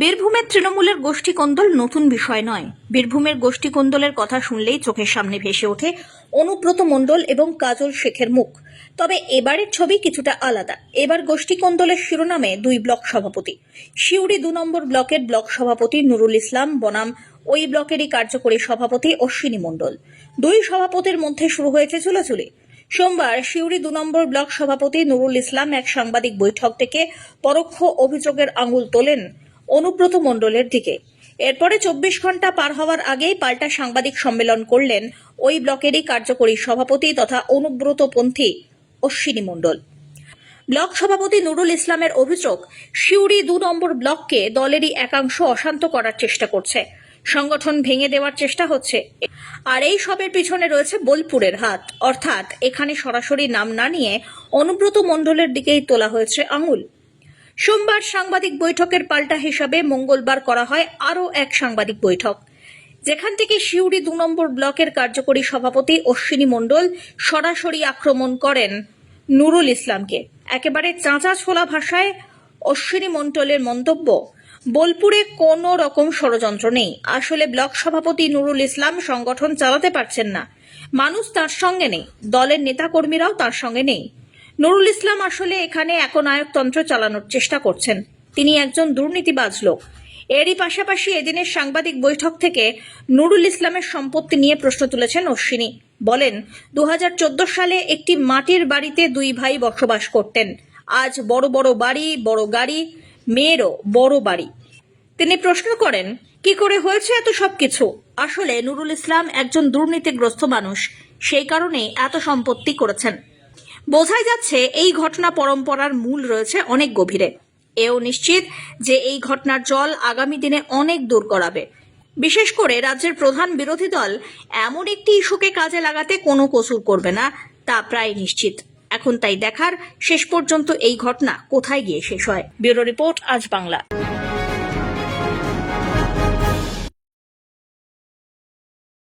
বীরভূমের তৃণমূলের গোষ্ঠী কোন্দল নতুন বিষয় নয়। বীরভূমের গোষ্ঠী কোন্দলের কথা শুনলেই চোখের সামনে ভেসে ওঠে অনুব্রত মণ্ডল এবং কাজল শেখের মুখ। তবে এবারের ছবি কিছুটা আলাদা। এবার গোষ্ঠী কোন্দলের শিরোনামে দুই ব্লক সভাপতি। শিউড়ি দু নম্বর ব্লকের ব্লক সভাপতি নুরুল ইসলাম, বনাম ওই ব্লকেরই কার্যকরী সভাপতি অশ্বিনী মণ্ডল। দুই সভাপতির মধ্যে শুরু হয়েছে চুলাচুলি সোমবার সিউড়ি দু নম্বর ব্লক সভাপতি নুরুল ইসলাম এক সাংবাদিক বৈঠক থেকে পরোক্ষ অভিযোগের আঙুল তোলেন অনুব্রত মণ্ডলের দিকে। এরপরে চব্বিশ ঘণ্টা পার হওয়ার আগেই পাল্টা সাংবাদিক সম্মেলন করলেন ওই ব্লকেরই কার্যকরী সভাপতি তথা অনুব্রতপন্থী অশ্বিনী মণ্ডল। ব্লক সভাপতি নুরুল ইসলামের অভিযোগ, সিউড়ি দু নম্বর ব্লককে দলেরই একাংশ অশান্ত করার চেষ্টা করছে। সংগঠন ভেঙে দেওয়ার চেষ্টা হচ্ছে। আর এই সবের পিছনে রয়েছে বোলপুরের হাত। অর্থাৎ এখানে সরাসরি নাম না নিয়ে অনুব্রত মণ্ডলের দিকেই তোলা হয়েছে আঙুল। সোমবার সাংবাদিক বৈঠকের পাল্টা হিসাবে মঙ্গলবার করা হয় আরও এক সাংবাদিক বৈঠক। যেখান থেকে সিউড়ি দু নম্বর ব্লকের কার্যকরী সভাপতি অশ্বিনী মণ্ডল সরাসরি আক্রমণ করেন নুরুল ইসলামকে। একেবারে চাঁচা ছোলা ভাষায় অশ্বিনী মণ্ডলের মন্তব্য, বোলপুরে কোনো রকম ষড়যন্ত্র নেই। আসলে ব্লক সভাপতি নুরুল ইসলাম সংগঠন চালাতে পারছেন না। মানুষ তার সঙ্গে নেই। দলের নেতাকর্মীরাও তার সঙ্গে নেই। নুরুল ইসলাম আসলে এখানে একনায়কতন্ত্র চালানোর চেষ্টা করছেন। তিনি একজন দুর্নীতিবাজ লোক। এরই পাশাপাশি এদিনের সাংবাদিক বৈঠক থেকে নুরুল ইসলামের সম্পত্তি নিয়ে প্রশ্ন তুলেছেন অশ্বিনী। বলেন দু হাজার চোদ্দ সালে একটি মাটির বাড়িতে দুই ভাই বসবাস করতেন। আজ বড় বড় বাড়ি, বড় গাড়ি, মেয়েরও বড় বাড়ি। তিনি প্রশ্ন করেন, কি করে হয়েছে এত সবকিছু? আসলে নুরুল ইসলাম একজন দুর্নীতিগ্রস্ত মানুষ। সেই কারণে এত সম্পত্তি করেছেন। বোঝাই যাচ্ছে এই ঘটনা পরম্পরার মূল রয়েছে অনেক গভীরে। এও নিশ্চিত যে এই ঘটনার জল আগামী দিনে অনেক দূর করাবে বিশেষ করে রাজ্যের প্রধান বিরোধী দল এমন একটি ইস্যুকে কাজে লাগাতে কোনো কসুর করবে না, তা প্রায় নিশ্চিত। এখন তাই দেখার শেষ পর্যন্ত এই ঘটনা কোথায় গিয়ে শেষ হয়। ব্যুরো রিপোর্ট আজ বাংলা।